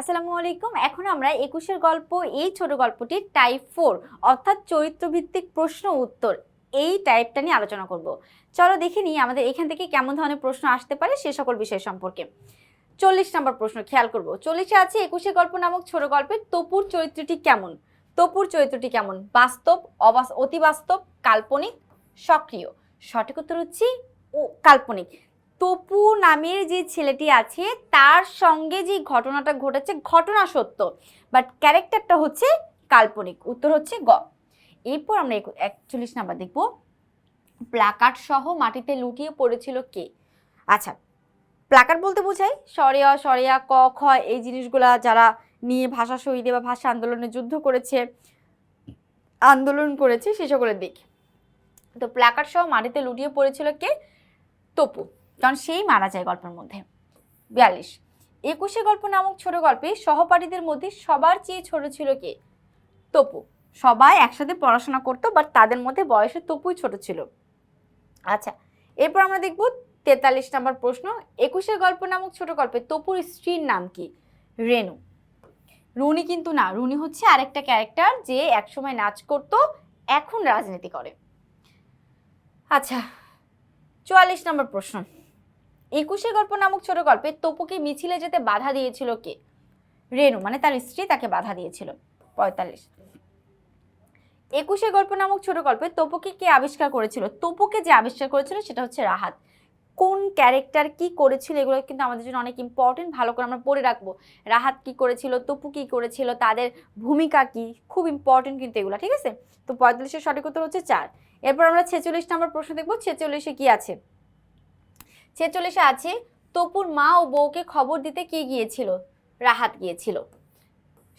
আসসালামু আলাইকুম। এখন আমরা একুশের গল্প, এই ছোট গল্পটি টাইপ ফোর অর্থাৎ চরিত্রভিত্তিক প্রশ্ন উত্তর, এই টাইপটা নিয়ে আলোচনা করব। চলো দেখে নিই আমাদের এখান থেকে কেমন ধরনের প্রশ্ন আসতে পারে সে সকল বিষয় সম্পর্কে। চল্লিশ নম্বর প্রশ্ন, খেয়াল করব। চল্লিশে আছে একুশে গল্প নামক ছোট গল্পের তপুর চরিত্রটি কেমন? তপুর চরিত্রটি কেমন? বাস্তব, অবাস অতি বাস্তব কাল্পনিক, সক্রিয়? সঠিক উত্তর হচ্ছে ও, কাল্পনিক। তপু নামের যে ছেলেটি আছে, তার সঙ্গে যে ঘটনাটা ঘটেছে, ঘটনা সত্য বাট ক্যারেক্টারটা হচ্ছে কাল্পনিক। উত্তর হচ্ছে গ। এরপর আমরা একচল্লিশ নাম্বার দেখব। প্লাকার্ড সহ মাটিতে লুটিয়ে পড়েছিল কে? আচ্ছা প্লাকার্ড বলতে বোঝাই সরিয়া সরিয়া, ক, খ, এই জিনিসগুলা যারা নিয়ে ভাষা শহীদে বা ভাষা আন্দোলনে যুদ্ধ করেছে, আন্দোলন করেছে, সে সকলের দিক। তো প্লাকার্ড সহ মাটিতে লুটিয়ে পড়েছিল কে? তপু। কারণ সেই মারা যায় গল্পের মধ্যে। বিয়াল্লিশ। একুশে গল্প নামক ছোট গল্পে সহপাঠীদের মধ্যে সবার চেয়ে ছোট ছিল কে? তপু। সবাই একসাথে পড়াশোনা করতো বাট তাদের মধ্যে বয়সে তপুই ছোট ছিল। আচ্ছা এরপর আমরা দেখব তেতাল্লিশ নম্বর প্রশ্ন। একুশে গল্প নামক ছোট গল্পে তপুর স্ত্রীর নাম কি? রেনু রুনি কিন্তু না, রুনি হচ্ছে আরেকটা ক্যারেক্টার যে একসময় নাচ করত, এখন রাজনীতি করে। আচ্ছা চুয়াল্লিশ নম্বর প্রশ্ন। একুশে গল্প নামক ছোট গল্পে তপুকে মিছিলে যেতে বাধা দিয়েছিল কে? রেনু মানে তার স্ত্রী তাকে বাধা দিয়েছিল। পঁয়তাল্লিশ। একুশে গল্প নামক ছোট গল্পে তপুকে কে আবিষ্কার করেছিল? তপুকে যে আবিষ্কার করেছিল সেটা হচ্ছে রাহাত। কোন ক্যারেক্টার কি করেছিল এগুলো কিন্তু আমাদের জন্য অনেক ইম্পর্টেন্ট ভালো করে আমরা পড়ে রাখব। রাহাত কি করেছিল? তপু কি করেছিল? তাদের ভূমিকা কি? খুব ইম্পর্টেন্ট কিন্তু এগুলো, ঠিক আছে? তো পঁয়তাল্লিশের সঠিক উত্তর হচ্ছে চার। এরপর আমরা ছেচল্লিশ নম্বর প্রশ্ন দেখব। ছেচল্লিশে কি আছে? ছেচল্লিশে আছে। তপুর মা ও বউকে খবর দিতে কে গিয়েছিল? রাহাত গিয়েছিল।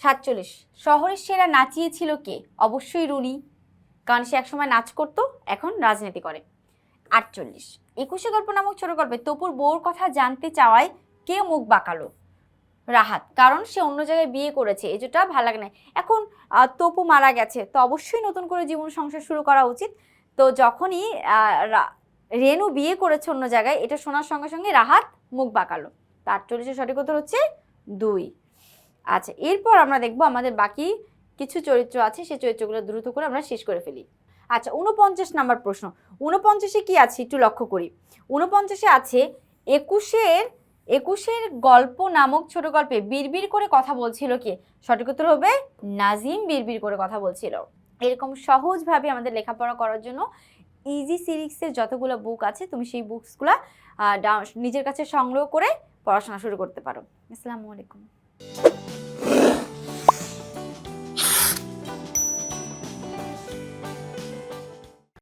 সাতচল্লিশ। শহরের সেরা নাচিয়েছিল কে? অবশ্যই রুনি। কারণ সে একসময় নাচ করতো, এখন রাজনীতি করে। আটচল্লিশ। একুশে গল্প নামক ছোট গল্পে তপুর বউর কথা জানতে চাওয়ায় কে মুখ বাঁকালো? রাহাত। কারণ সে অন্য জায়গায় বিয়ে করেছে, এই যেটা ভালো লাগে না। এখন তপু মারা গেছে, তো অবশ্যই নতুন করে জীবন সংসার শুরু করা উচিত। তো যখনই রেনু বিয়ে করেছে অন্য জায়গায়, এটা শোনার সঙ্গে সঙ্গে রাহাত মুখ বাঁকালো। তো আটচল্লিশের সঠিক উত্তর হচ্ছে দুই। আচ্ছা এরপর আমরা দেখব আমাদের বাকি কিছু চরিত্র আছে, সেই চরিত্রগুলো দ্রুত করে আমরা শেষ করে ফেলি। আচ্ছা উনপঞ্চাশ নাম্বার প্রশ্ন। উনপঞ্চাশে কি আছে? একটু লক্ষ্য করি। উনপঞ্চাশে আছে, একুশের একুশের গল্প নামক ছোট গল্পে বিড়বিড় করে কথা বলছিল কে? সঠিক উত্তর হবে নাজিম বিড়বিড় করে কথা বলছিল। এরকম সহজভাবে আমাদের লেখাপড়া করার জন্য ইজি সিরিক্সের যতগুলো বুক আছে, তুমি সেই বুকসগুলো নিজের কাছে সংগ্রহ করে পড়াশোনা শুরু করতে পারো। আসসালামু আলাইকুম।